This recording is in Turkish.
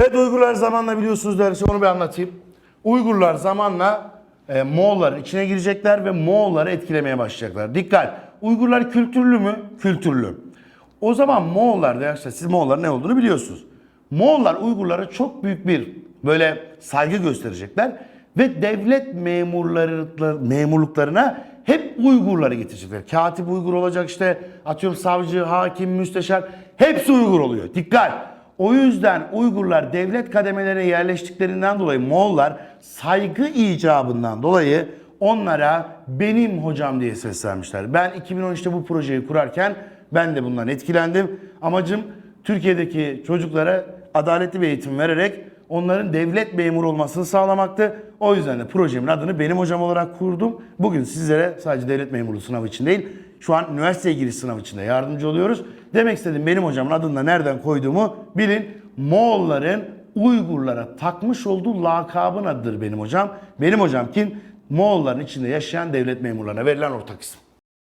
Evet Uygurlar zamanla biliyorsunuz dersi onu bir anlatayım. Uygurlar zamanla e, Moğolların içine girecekler ve Moğolları etkilemeye başlayacaklar. Dikkat! Uygurlar kültürlü mü? Kültürlü. O zaman Moğollar da siz Moğolların ne olduğunu biliyorsunuz. Moğollar Uygurlara çok büyük bir böyle saygı gösterecekler ve devlet memurları memurluklarına hep Uygurları getirecekler. Katip Uygur olacak işte atıyorum savcı, hakim, müsteşar hepsi Uygur oluyor. Dikkat! O yüzden Uygurlar devlet kademelerine yerleştiklerinden dolayı Moğollar saygı icabından dolayı onlara benim hocam diye seslenmişler. Ben 2013'te bu projeyi kurarken ben de bundan etkilendim. Amacım Türkiye'deki çocuklara adaletli bir eğitim vererek onların devlet memuru olmasını sağlamaktı. O yüzden de projemin adını benim hocam olarak kurdum. Bugün sizlere sadece devlet memurluğu sınavı için değil, şu an üniversiteye giriş sınavı için de yardımcı oluyoruz. Demek istedim benim hocamın adını da nereden koyduğumu bilin. Moğolların Uygurlara takmış olduğu lakabın adıdır benim hocam. Benim hocam kim? Moğolların içinde yaşayan devlet memurlarına verilen ortak isim.